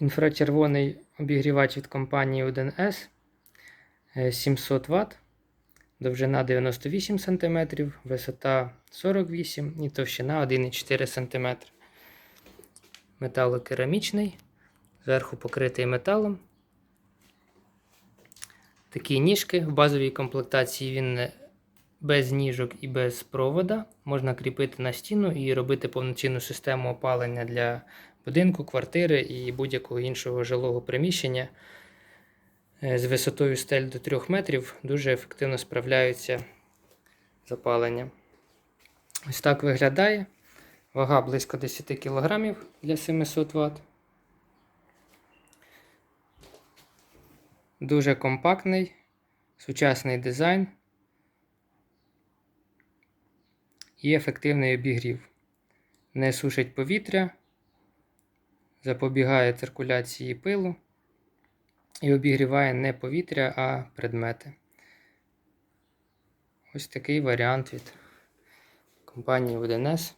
Інфрачервоний обігрівач від компанії 1С е, 700 Вт, довжина 98 см, висота 48 і товщина 1,4 см. Металокерамічний, зверху покритий металом. Такі ніжки в базовій комплектації він без ніжок і без провода. Можна кріпити на стіну і робити повноцінну систему опалення для будинку, квартири і будь-якого іншого жилого приміщення. Е, З висотою стель до 3 метрів дуже ефективно справляються з опаленням. Ось так виглядає. Вага близько 10 кг для 700 Вт. Дуже компактний, сучасний дизайн і ефективний обігрів. Не сушить повітря, запобігає циркуляції пилу і обігріває не повітря, а предмети. Ось такий варіант від компанії 1С.